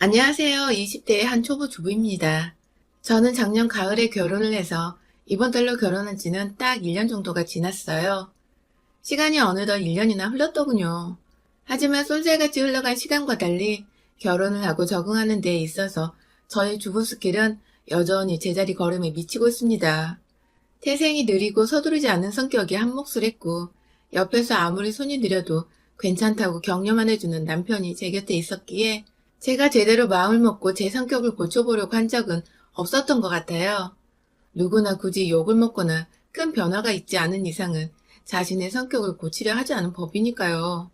안녕하세요. 20대의 한 초보 주부입니다. 저는 작년 가을에 결혼을 해서 이번 달로 결혼한 지는 딱 1년 정도가 지났어요. 시간이 어느덧 1년이나 흘렀더군요. 하지만 쏜살같이 흘러간 시간과 달리 결혼을 하고 적응하는 데에 있어서 저의 주부 스킬은 여전히 제자리 걸음에 미치고 있습니다. 태생이 느리고 서두르지 않는 성격이 한 몫을 했고 옆에서 아무리 손이 느려도 괜찮다고 격려만 해주는 남편이 제 곁에 있었기에 제가 제대로 마음을 먹고 제 성격을 고쳐보려고 한 적은 없었던 것 같아요. 누구나 굳이 욕을 먹거나 큰 변화가 있지 않은 이상은 자신의 성격을 고치려 하지 않은 법이니까요.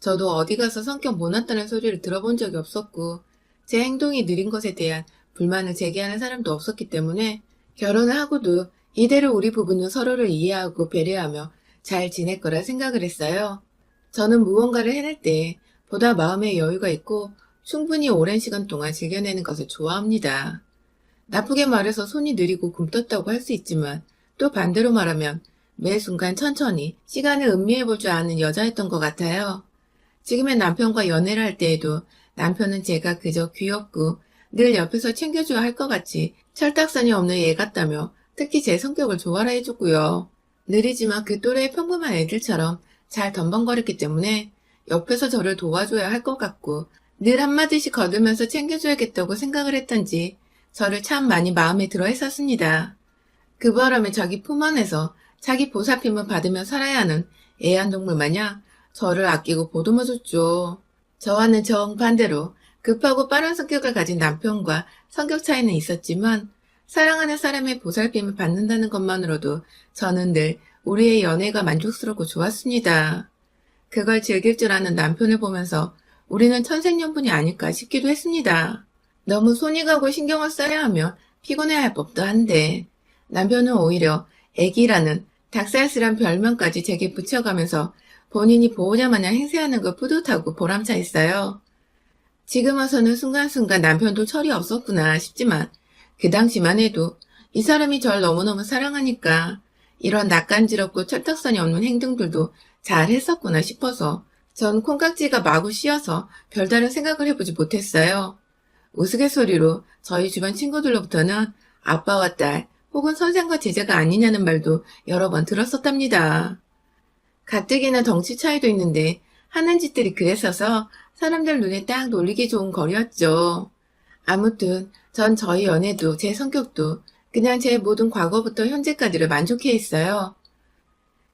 저도 어디 가서 성격 못났다는 소리를 들어본 적이 없었고 제 행동이 느린 것에 대한 불만을 제기하는 사람도 없었기 때문에 결혼을 하고도 이대로 우리 부부는 서로를 이해하고 배려하며 잘 지낼 거라 생각을 했어요. 저는 무언가를 해낼 때 보다 마음의 여유가 있고 충분히 오랜 시간 동안 즐겨내는 것을 좋아합니다. 나쁘게 말해서 손이 느리고 굼떴다고 할 수 있지만 또 반대로 말하면 매 순간 천천히 시간을 음미해 볼 줄 아는 여자였던 것 같아요. 지금의 남편과 연애를 할 때에도 남편은 제가 그저 귀엽고 늘 옆에서 챙겨줘야 할 것 같이 철딱선이 없는 애 같다며 특히 제 성격을 좋아라 해줬고요. 느리지만 그 또래의 평범한 애들처럼 잘 덤벙거렸기 때문에 옆에서 저를 도와줘야 할 것 같고 늘 한마디씩 거두면서 챙겨줘야겠다고 생각을 했던지 저를 참 많이 마음에 들어 했었습니다. 그 바람에 자기 품 안에서 자기 보살핌을 받으며 살아야 하는 애완동물 마냥 저를 아끼고 보듬어줬죠. 저와는 정반대로 급하고 빠른 성격을 가진 남편과 성격 차이는 있었지만 사랑하는 사람의 보살핌을 받는다는 것만으로도 저는 늘 우리의 연애가 만족스럽고 좋았습니다. 그걸 즐길 줄 아는 남편을 보면서 우리는 천생연분이 아닐까 싶기도 했습니다. 너무 손이 가고 신경을 써야 하며 피곤해할 법도 한데 남편은 오히려 애기라는 닭살스란 별명까지 제게 붙여가면서 본인이 보호자 마냥 행세하는 걸 뿌듯하고 보람차 있어요. 지금 와서는 순간순간 남편도 철이 없었구나 싶지만 그 당시만 해도 이 사람이 절 너무너무 사랑하니까 이런 낯간지럽고 철딱선이 없는 행동들도 잘 했었구나 싶어서 전 콩깍지가 마구 씌어서 별다른 생각을 해보지 못했어요. 우스갯소리로 저희 주변 친구들로부터는 아빠와 딸 혹은 선생과 제자가 아니냐는 말도 여러 번 들었었답니다. 가뜩이나 덩치 차이도 있는데 하는 짓들이 그랬어서 사람들 눈에 딱 놀리기 좋은 거리였죠. 아무튼 전 저희 연애도 제 성격도 그냥 제 모든 과거부터 현재까지를 만족해 했어요.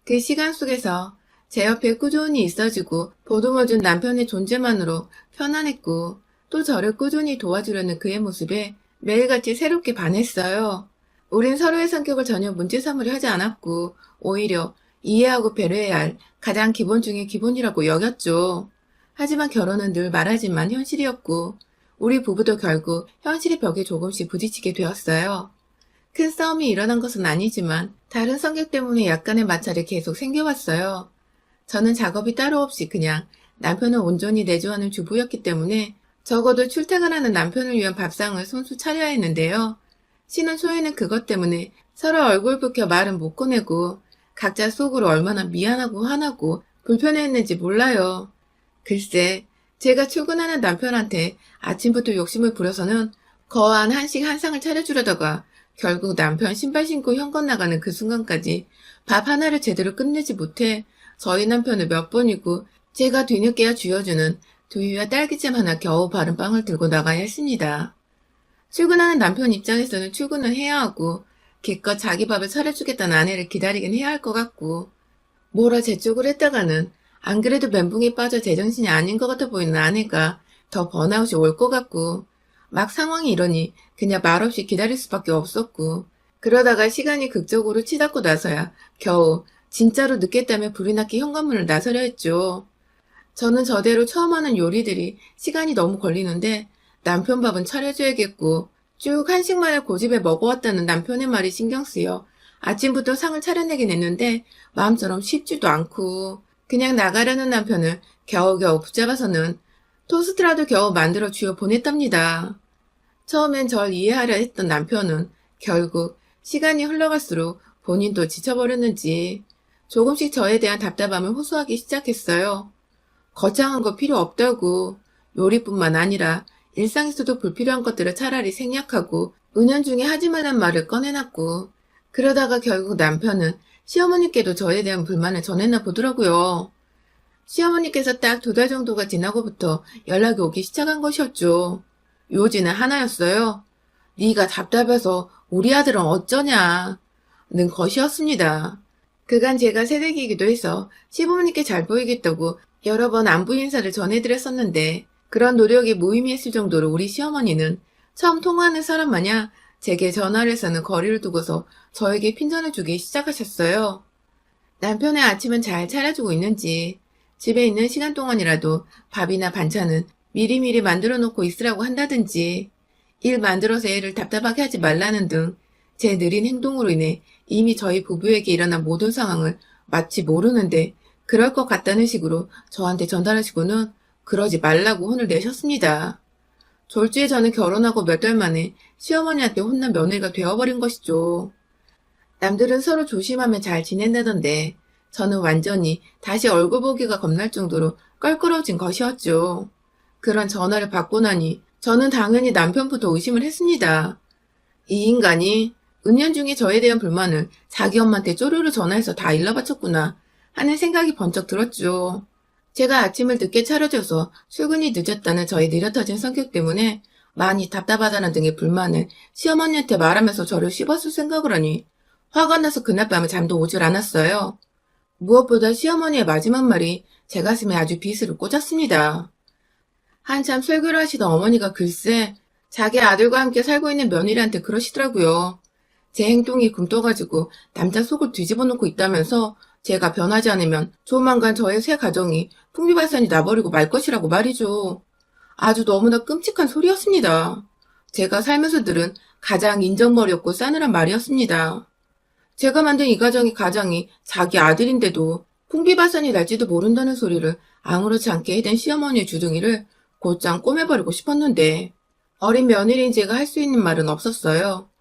그 시간 속에서 제 옆에 꾸준히 있어주고 보듬어준 남편의 존재만으로 편안했고 또 저를 꾸준히 도와주려는 그의 모습에 매일같이 새롭게 반했어요. 우린 서로의 성격을 전혀 문제 삼으려 하지 않았고 오히려 이해하고 배려해야 할 가장 기본 중의 기본이라고 여겼죠. 하지만 결혼은 늘 말하지만 현실이었고 우리 부부도 결국 현실의 벽에 조금씩 부딪히게 되었어요. 큰 싸움이 일어난 것은 아니지만 다른 성격 때문에 약간의 마찰이 계속 생겨왔어요. 저는 작업이 따로 없이 그냥 남편을 온전히 내조하는 주부였기 때문에 적어도 출퇴근하는 남편을 위한 밥상을 손수 차려야 했는데요. 신혼 초에는 그것 때문에 서로 얼굴 붉혀 말은 못 꺼내고 각자 속으로 얼마나 미안하고 화나고 불편해했는지 몰라요. 글쎄, 제가 출근하는 남편한테 아침부터 욕심을 부려서는 거한 한식 한 상을 차려주려다가 결국 남편 신발 신고 현관 나가는 그 순간까지 밥 하나를 제대로 끝내지 못해 저희 남편을 몇 번이고 제가 뒤늦게야 쥐어주는 두유와 딸기잼 하나 겨우 바른 빵을 들고 나가야 했습니다. 출근하는 남편 입장에서는 출근을 해야 하고 기껏 자기 밥을 차려주겠다는 아내를 기다리긴 해야 할 것 같고 뭐라 제 쪽을 했다가는 안 그래도 멘붕에 빠져 제정신이 아닌 것 같아 보이는 아내가 더 번아웃이 올 것 같고 막 상황이 이러니 그냥 말없이 기다릴 수밖에 없었고 그러다가 시간이 극적으로 치닫고 나서야 겨우 진짜로 늦겠다며 불이 났기 현관문을 나서려 했죠. 저는 저대로 처음 하는 요리들이 시간이 너무 걸리는데 남편 밥은 차려줘야겠고 쭉 한식만을 고집에 먹어왔다는 남편의 말이 신경 쓰여 아침부터 상을 차려내긴 했는데 마음처럼 쉽지도 않고 그냥 나가려는 남편을 겨우겨우 붙잡아서는 토스트라도 겨우 만들어 주어 보냈답니다. 처음엔 절 이해하려 했던 남편은 결국 시간이 흘러갈수록 본인도 지쳐버렸는지 조금씩 저에 대한 답답함을 호소하기 시작했어요. 거창한 거 필요 없다고 요리뿐만 아니라 일상에서도 불필요한 것들을 차라리 생략하고 은연중에 하지 말란 말을 꺼내놨고 그러다가 결국 남편은 시어머니께도 저에 대한 불만을 전했나 보더라고요. 시어머니께서 딱 두 달 정도가 지나고부터 연락이 오기 시작한 것이었죠. 요지는 하나였어요. 네가 답답해서 우리 아들은 어쩌냐. 는 것이었습니다. 그간 제가 새댁이기도 해서 시부모님께 잘 보이겠다고 여러 번 안부 인사를 전해드렸었는데 그런 노력이 무의미했을 정도로 우리 시어머니는 처음 통화하는 사람 마냥 제게 전화를 해서는 거리를 두고서 저에게 핀잔을 주기 시작하셨어요. 남편의 아침은 잘 차려주고 있는지 집에 있는 시간 동안이라도 밥이나 반찬은 미리미리 만들어 놓고 있으라고 한다든지 일 만들어서 애를 답답하게 하지 말라는 등 제 느린 행동으로 인해 이미 저희 부부에게 일어난 모든 상황을 마치 모르는데 그럴 것 같다는 식으로 저한테 전달하시고는 그러지 말라고 혼을 내셨습니다. 졸지에 저는 결혼하고 몇 달 만에 시어머니한테 혼난 며느리가 되어버린 것이죠. 남들은 서로 조심하면 잘 지낸다던데 저는 완전히 다시 얼굴 보기가 겁날 정도로 껄끄러워진 것이었죠. 그런 전화를 받고 나니 저는 당연히 남편부터 의심을 했습니다. 이 인간이 은연 중에 저에 대한 불만을 자기 엄마한테 쪼르르 전화해서 다 일러바쳤구나 하는 생각이 번쩍 들었죠. 제가 아침을 늦게 차려줘서 출근이 늦었다는 저의 느려터진 성격 때문에 많이 답답하다는 등의 불만을 시어머니한테 말하면서 저를 씹었을 생각을 하니 화가 나서 그날 밤에 잠도 오질 않았어요. 무엇보다 시어머니의 마지막 말이 제 가슴에 아주 비스를 꽂았습니다. 한참 설교를 하시던 어머니가 글쎄 자기 아들과 함께 살고 있는 며느리한테 그러시더라고요. 제 행동이 굼떠가지고 남자 속을 뒤집어 놓고 있다면서 제가 변하지 않으면 조만간 저의 새 가정이 풍비발산이 나버리고 말 것이라고 말이죠. 아주 너무나 끔찍한 소리였습니다. 제가 살면서 들은 가장 인정머리였고 싸늘한 말이었습니다. 제가 만든 이 가정의 가장이 자기 아들인데도 풍비발산이 날지도 모른다는 소리를 아무렇지 않게 해댄 시어머니의 주둥이를 곧장 꼬매버리고 싶었는데 어린 며느리인 제가 할 수 있는 말은 없었어요.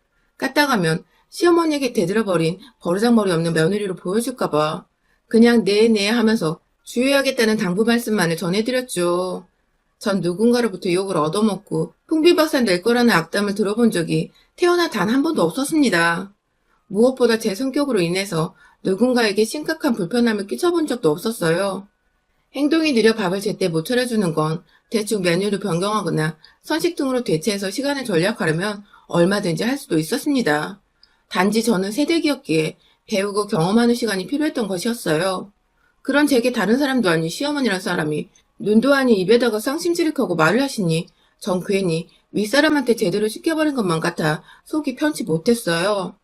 까딱하면 시어머니에게 대들어버린 버르장머리 없는 며느리로 보여줄까봐 그냥 네네 하면서 주의하겠다는 당부 말씀만을 전해드렸죠. 전 누군가로부터 욕을 얻어먹고 풍비박산 낼 거라는 악담을 들어본 적이 태어나 단 한 번도 없었습니다. 무엇보다 제 성격으로 인해서 누군가에게 심각한 불편함을 끼쳐본 적도 없었어요. 행동이 느려 밥을 제때 못 차려주는 건 대충 메뉴를 변경하거나 선식 등으로 대체해서 시간을 절약하려면 얼마든지 할 수도 있었습니다. 단지 저는 세대기였기에 배우고 경험하는 시간이 필요했던 것이었어요. 그런 제게 다른 사람도 아닌 시어머니란 사람이 눈도 아닌 입에다가 쌍심지릭하고 말을 하시니 전 괜히 윗사람한테 제대로 시켜버린 것만 같아 속이 편치 못했어요.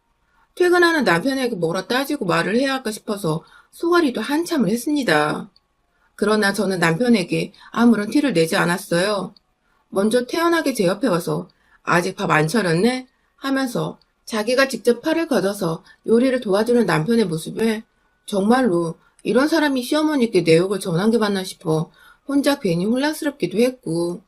퇴근하는 남편에게 뭐라 따지고 말을 해야 할까 싶어서 소가리도 한참을 했습니다. 그러나 저는 남편에게 아무런 티를 내지 않았어요. 먼저 태연하게 제 옆에 와서 아직 밥 안 차렸네? 하면서 자기가 직접 팔을 걷어서 요리를 도와주는 남편의 모습에 정말로 이런 사람이 시어머니께 내 욕을 전한 게 맞나 싶어 혼자 괜히 혼란스럽기도 했고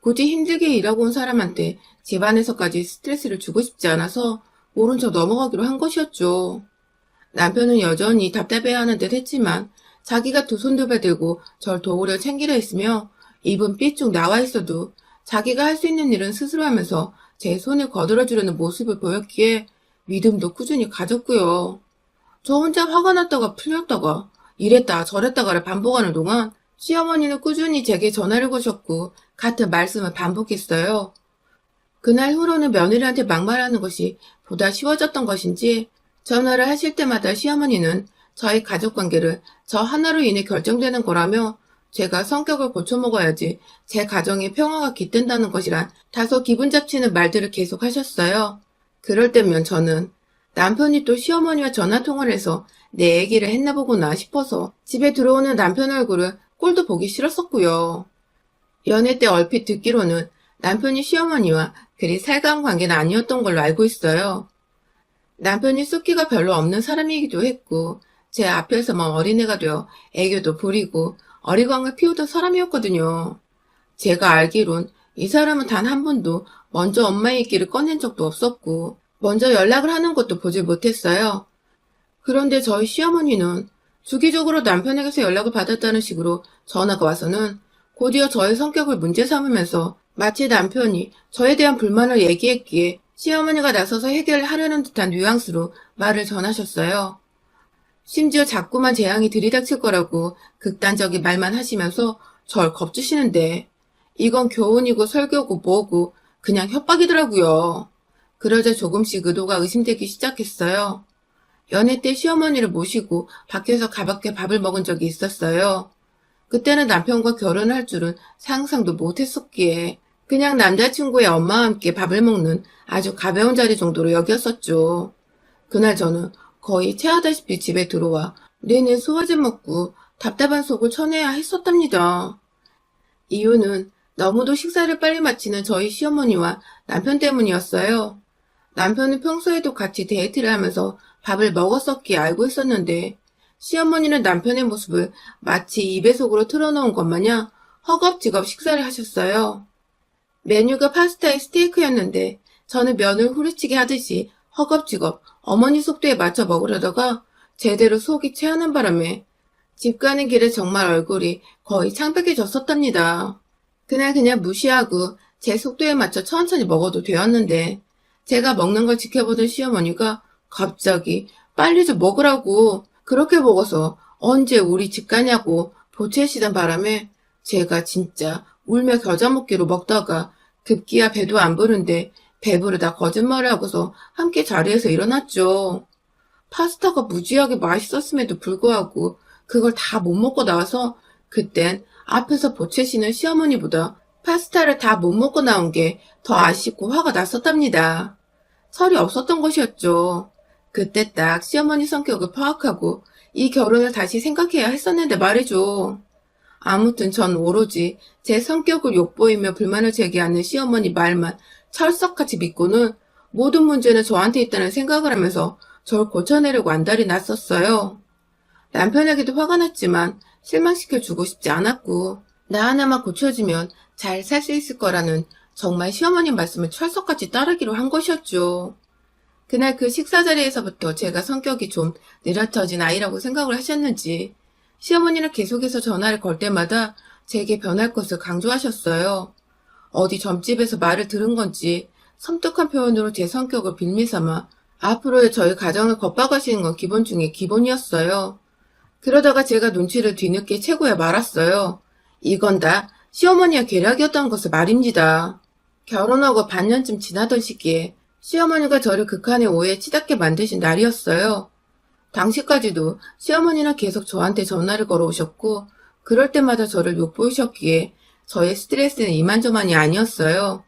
굳이 힘들게 일하고 온 사람한테 집안에서까지 스트레스를 주고 싶지 않아서 모른 척 넘어가기로 한 것이었죠. 남편은 여전히 답답해하는 듯 했지만 자기가 두 손두발 들고 절 도우려 챙기려 했으며 입은 삐쭉 나와 있어도 자기가 할 수 있는 일은 스스로 하면서 제 손을 거들어 주려는 모습을 보였기에 믿음도 꾸준히 가졌고요. 저 혼자 화가 났다가 풀렸다가 이랬다 저랬다가를 반복하는 동안 시어머니는 꾸준히 제게 전화를 거셨고 같은 말씀을 반복했어요. 그날 후로는 며느리한테 막말하는 것이 보다 쉬워졌던 것인지 전화를 하실 때마다 시어머니는 저희 가족 관계를 저 하나로 인해 결정되는 거라며 제가 성격을 고쳐먹어야지 제 가정의 평화가 깃든다는 것이란 다소 기분 잡치는 말들을 계속 하셨어요. 그럴 때면 저는 남편이 또 시어머니와 전화통화를 해서 내 얘기를 했나 보구나 싶어서 집에 들어오는 남편 얼굴을 꼴도 보기 싫었었고요. 연애 때 얼핏 듣기로는 남편이 시어머니와 그리 살가운 관계는 아니었던 걸로 알고 있어요. 남편이 숫기가 별로 없는 사람이기도 했고 제 앞에서만 어린애가 되어 애교도 부리고 어리광을 피우던 사람이었거든요. 제가 알기론 이 사람은 단 한 번도 먼저 엄마의 얘기를 꺼낸 적도 없었고 먼저 연락을 하는 것도 보지 못했어요. 그런데 저희 시어머니는 주기적으로 남편에게서 연락을 받았다는 식으로 전화가 와서는 곧이어 저의 성격을 문제 삼으면서 마치 남편이 저에 대한 불만을 얘기했기에 시어머니가 나서서 해결하려는 듯한 뉘앙스로 말을 전하셨어요. 심지어 자꾸만 재앙이 들이닥칠 거라고 극단적인 말만 하시면서 절 겁주시는데 이건 교훈이고 설교고 뭐고 그냥 협박이더라고요. 그러자 조금씩 의도가 의심되기 시작했어요. 연애 때 시어머니를 모시고 밖에서 가볍게 밥을 먹은 적이 있었어요. 그때는 남편과 결혼을 할 줄은 상상도 못했었기에 그냥 남자친구의 엄마와 함께 밥을 먹는 아주 가벼운 자리 정도로 여겼었죠. 그날 저는 거의 체하다시피 집에 들어와 내내 소화제 먹고 답답한 속을 쳐내야 했었답니다. 이유는 너무도 식사를 빨리 마치는 저희 시어머니와 남편 때문이었어요. 남편은 평소에도 같이 데이트를 하면서 밥을 먹었었기에 알고 있었는데 시어머니는 남편의 모습을 마치 입에 속으로 틀어놓은 것 마냥 허겁지겁 식사를 하셨어요. 메뉴가 파스타에 스테이크였는데 저는 면을 후려치기 하듯이 허겁지겁 어머니 속도에 맞춰 먹으려다가 제대로 속이 체하는 바람에 집 가는 길에 정말 얼굴이 거의 창백해졌었답니다. 그날 그냥 무시하고 제 속도에 맞춰 천천히 먹어도 되었는데 제가 먹는 걸 지켜보던 시어머니가 갑자기 빨리 좀 먹으라고 그렇게 먹어서 언제 우리 집 가냐고 보채시던 바람에 제가 진짜 울며 겨자 먹기로 먹다가 급기야 배도 안 부른데 배부르다 거짓말을 하고서 함께 자리에서 일어났죠. 파스타가 무지하게 맛있었음에도 불구하고 그걸 다 못 먹고 나와서 그땐 앞에서 보채시는 시어머니보다 파스타를 다 못 먹고 나온 게 더 아쉽고 화가 났었답니다. 설이 없었던 것이었죠. 그때 딱 시어머니 성격을 파악하고 이 결혼을 다시 생각해야 했었는데 말이죠. 아무튼 전 오로지 제 성격을 욕보이며 불만을 제기하는 시어머니 말만 철석같이 믿고는 모든 문제는 저한테 있다는 생각을 하면서 절 고쳐내려고 안달이 났었어요. 남편에게도 화가 났지만 실망시켜 주고 싶지 않았고 나 하나만 고쳐지면 잘 살 수 있을 거라는 정말 시어머니 말씀을 철석같이 따르기로 한 것이었죠. 그날 그 식사 자리에서부터 제가 성격이 좀 느려터진 아이라고 생각을 하셨는지 시어머니는 계속해서 전화를 걸 때마다 제게 변할 것을 강조하셨어요. 어디 점집에서 말을 들은 건지 섬뜩한 표현으로 제 성격을 빌미삼아 앞으로의 저희 가정을 겁박하시는 건 기본 중에 기본이었어요. 그러다가 제가 눈치를 뒤늦게 채고야 말았어요. 이건 다 시어머니의 계략이었던 것을 말입니다. 결혼하고 반년쯤 지나던 시기에 시어머니가 저를 극한의 오해에 치닫게 만드신 날이었어요. 당시까지도 시어머니는 계속 저한테 전화를 걸어오셨고 그럴 때마다 저를 욕보이셨기에 저의 스트레스는 이만저만이 아니었어요.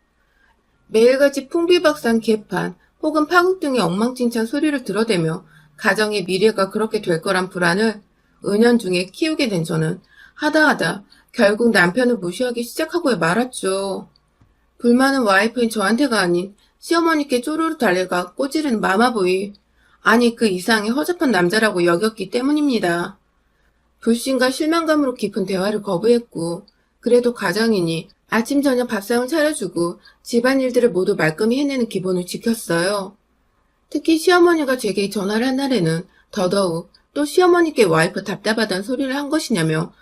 매일같이 풍비박산 개판 혹은 파국 등의 엉망진창 소리를 들어대며 가정의 미래가 그렇게 될 거란 불안을 은연중에 키우게 된 저는 하다하다 결국 남편을 무시하기 시작하고야 말았죠. 불만은 와이프인 저한테가 아닌 시어머니께 쪼르르 달려가 꼬지른 마마보이 아니 그 이상의 허접한 남자라고 여겼기 때문입니다. 불신과 실망감으로 깊은 대화를 거부했고 그래도 가장이니 아침 저녁 밥상을 차려주고 집안일들을 모두 말끔히 해내는 기본을 지켰어요. 특히 시어머니가 제게 전화를 한 날에는 더더욱 또 시어머니께 와이프 답답하다는 소리를 한 것이냐며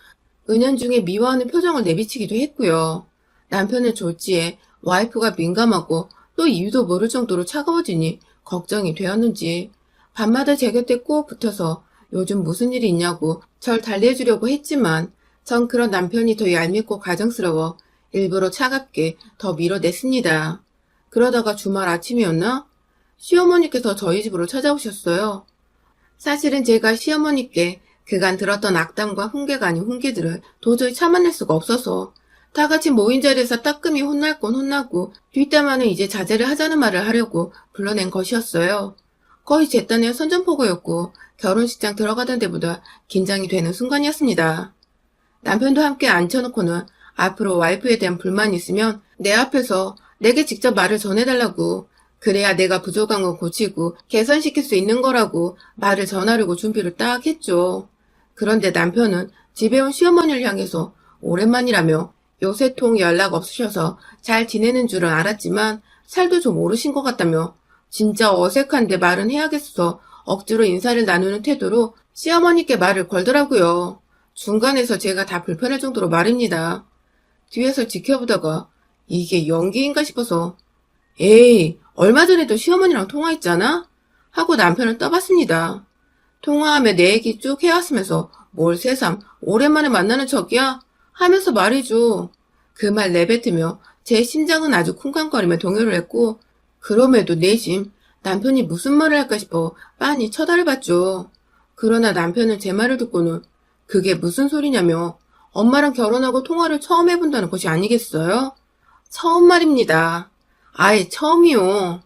은연중에 미워하는 표정을 내비치기도 했고요. 남편의 졸지에 와이프가 민감하고 또 이유도 모를 정도로 차가워지니 걱정이 되었는지 밤마다 제 곁에 꼭 붙어서 요즘 무슨 일이 있냐고 절 달래주려고 했지만 전 그런 남편이 더 얄밉고 가정스러워 일부러 차갑게 더 밀어냈습니다. 그러다가 주말 아침이었나? 시어머니께서 저희 집으로 찾아오셨어요. 사실은 제가 시어머니께 그간 들었던 악담과 훈계가 아닌 훈계들을 도저히 참아낼 수가 없어서 다 같이 모인 자리에서 따끔히 혼날 건 혼나고 뒷담화는 이제 자제를 하자는 말을 하려고 불러낸 것이었어요. 거의 제 딴의 선전포고였고 결혼식장 들어가던 데보다 긴장이 되는 순간이었습니다. 남편도 함께 앉혀놓고는 앞으로 와이프에 대한 불만이 있으면 내 앞에서 내게 직접 말을 전해달라고 그래야 내가 부족한 건 고치고 개선시킬 수 있는 거라고 말을 전하려고 준비를 딱 했죠. 그런데 남편은 집에 온 시어머니를 향해서 오랜만이라며 요새 통 연락 없으셔서 잘 지내는 줄은 알았지만 살도 좀 오르신 것 같다며 진짜 어색한데 말은 해야겠어 억지로 인사를 나누는 태도로 시어머니께 말을 걸더라고요. 중간에서 제가 다 불편할 정도로 말입니다. 뒤에서 지켜보다가 이게 연기인가 싶어서 에이, 얼마 전에도 시어머니랑 통화했잖아? 하고 남편을 떠봤습니다. 통화하며 내 얘기 쭉 해왔으면서 뭘 새삼 오랜만에 만나는 척이야? 하면서 말이죠. 그 말 내뱉으며 제 심장은 아주 쿵쾅거리며 동요를 했고 그럼에도 내심 남편이 무슨 말을 할까 싶어 빤히 쳐다를 봤죠. 그러나 남편은 제 말을 듣고는 그게 무슨 소리냐며 엄마랑 결혼하고 통화를 처음 해본다는 것이 아니겠어요? 처음 말입니다. 아예 처음이요.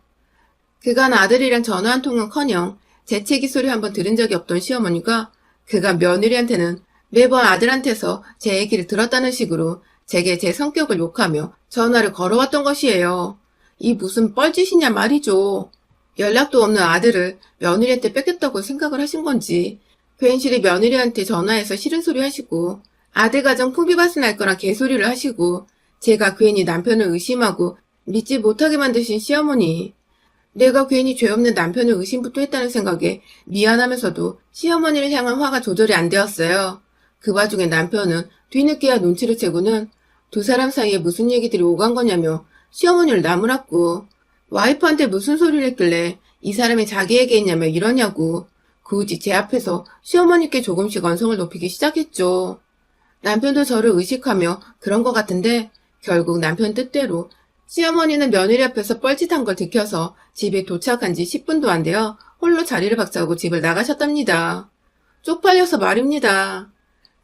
그간 아들이랑 전화 한 통은커녕 재채기 소리 한번 들은 적이 없던 시어머니가 그간 며느리한테는 매번 아들한테서 제 얘기를 들었다는 식으로 제게 제 성격을 욕하며 전화를 걸어왔던 것이에요. 이 무슨 뻘짓이냐 말이죠. 연락도 없는 아들을 며느리한테 뺏겼다고 생각을 하신 건지 괜시리 며느리한테 전화해서 싫은 소리 하시고 아들 가정 풍비바스 날 거란 개소리를 하시고 제가 괜히 남편을 의심하고 믿지 못하게 만드신 시어머니 내가 괜히 죄 없는 남편을 의심부터 했다는 생각에 미안하면서도 시어머니를 향한 화가 조절이 안 되었어요. 그 와중에 남편은 뒤늦게야 눈치를 채고는 두 사람 사이에 무슨 얘기들이 오간 거냐며 시어머니를 나무랐고 와이프한테 무슨 소리를 했길래 이 사람이 자기에게 했냐며 이러냐고 굳이 제 앞에서 시어머니께 조금씩 언성을 높이기 시작했죠. 남편도 저를 의식하며 그런 것 같은데 결국 남편 뜻대로 시어머니는 며느리 앞에서 뻘짓한 걸 들켜서 집에 도착한 지 10분도 안 되어 홀로 자리를 박차고 집을 나가셨답니다. 쪽팔려서 말입니다.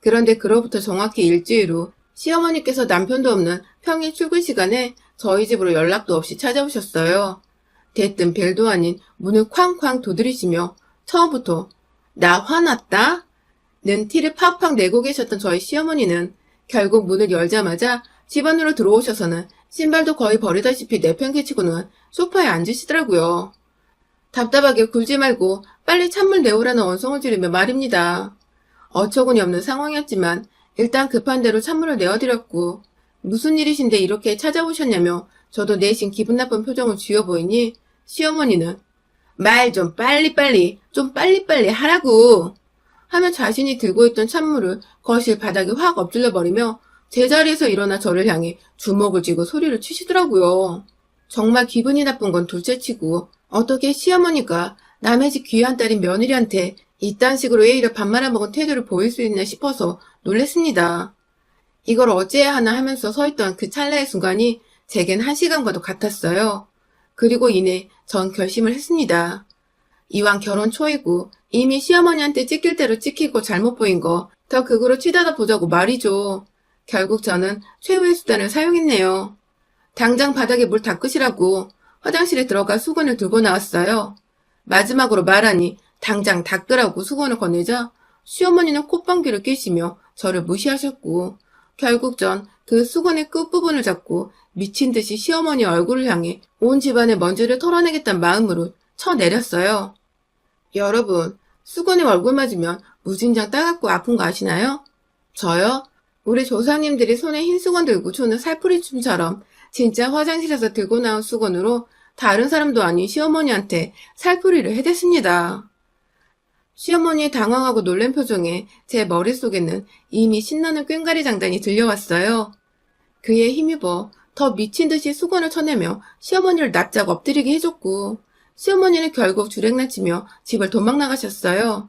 그런데 그로부터 정확히 일주일 후 시어머니께서 남편도 없는 평일 출근 시간에 저희 집으로 연락도 없이 찾아오셨어요. 대뜸 벨도 아닌 문을 쾅쾅 두드리시며 처음부터 나 화났다? 는 티를 팍팍 내고 계셨던 저희 시어머니는 결국 문을 열자마자 집 안으로 들어오셔서는 신발도 거의 버리다시피 내팽개치고는 소파에 앉으시더라고요. 답답하게 굴지 말고 빨리 찬물 내오라는 언성을 지르며 말입니다. 어처구니 없는 상황이었지만 일단 급한 대로 찬물을 내어드렸고 무슨 일이신데 이렇게 찾아오셨냐며 저도 내심 기분 나쁜 표정을 지어 보이니 시어머니는 말 좀 빨리빨리 좀 빨리빨리 하라고 하며 자신이 들고 있던 찬물을 거실 바닥에 확 엎질러 버리며 제자리에서 일어나 저를 향해 주먹을 쥐고 소리를 치시더라고요. 정말 기분이 나쁜 건 둘째치고 어떻게 시어머니가 남의 집 귀한 딸인 며느리한테 이딴 식으로 예의를 반말아먹은 태도를 보일 수 있나 싶어서 놀랬습니다. 이걸 어찌해야 하나 하면서 서 있던 그 찰나의 순간이 제겐 한 시간과도 같았어요. 그리고 이내 전 결심을 했습니다. 이왕 결혼 초이고 이미 시어머니한테 찍힐 대로 찍히고 잘못 보인 거 더 극으로 치닫아 보자고 말이죠. 결국 저는 최후의 수단을 사용했네요. 당장 바닥에 물 닦으시라고 화장실에 들어가 수건을 들고 나왔어요. 마지막으로 말하니 당장 닦으라고 수건을 건네자 시어머니는 콧방귀를 뀌시며 저를 무시하셨고 결국 전 그 수건의 끝부분을 잡고 미친 듯이 시어머니 얼굴을 향해 온 집안의 먼지를 털어내겠다는 마음으로 쳐내렸어요. 여러분, 수건에 얼굴 맞으면 무진장 따갑고 아픈 거 아시나요? 저요? 우리 조상님들이 손에 흰 수건 들고 추는 살풀이 춤처럼 진짜 화장실에서 들고 나온 수건으로 다른 사람도 아닌 시어머니한테 살풀이를 해댔습니다. 시어머니의 당황하고 놀란 표정에 제 머릿속에는 이미 신나는 꽹가리 장단이 들려왔어요. 그에 힘입어 더 미친 듯이 수건을 쳐내며 시어머니를 납작 엎드리게 해줬고 시어머니는 결국 주랭나치며 집을 도망 나가셨어요.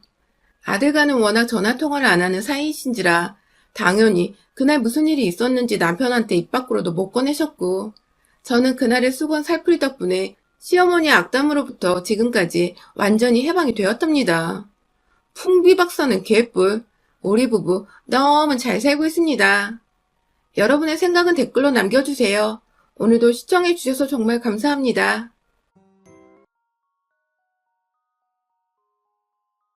아들과는 워낙 전화통화를 안 하는 사이이신지라 당연히 그날 무슨 일이 있었는지 남편한테 입 밖으로도 못 꺼내셨고 저는 그날의 수건 살풀이 덕분에 시어머니의 악담으로부터 지금까지 완전히 해방이 되었답니다. 풍비 박사는 개뿔. 우리 부부 너무 잘 살고 있습니다. 여러분의 생각은 댓글로 남겨주세요. 오늘도 시청해주셔서 정말 감사합니다.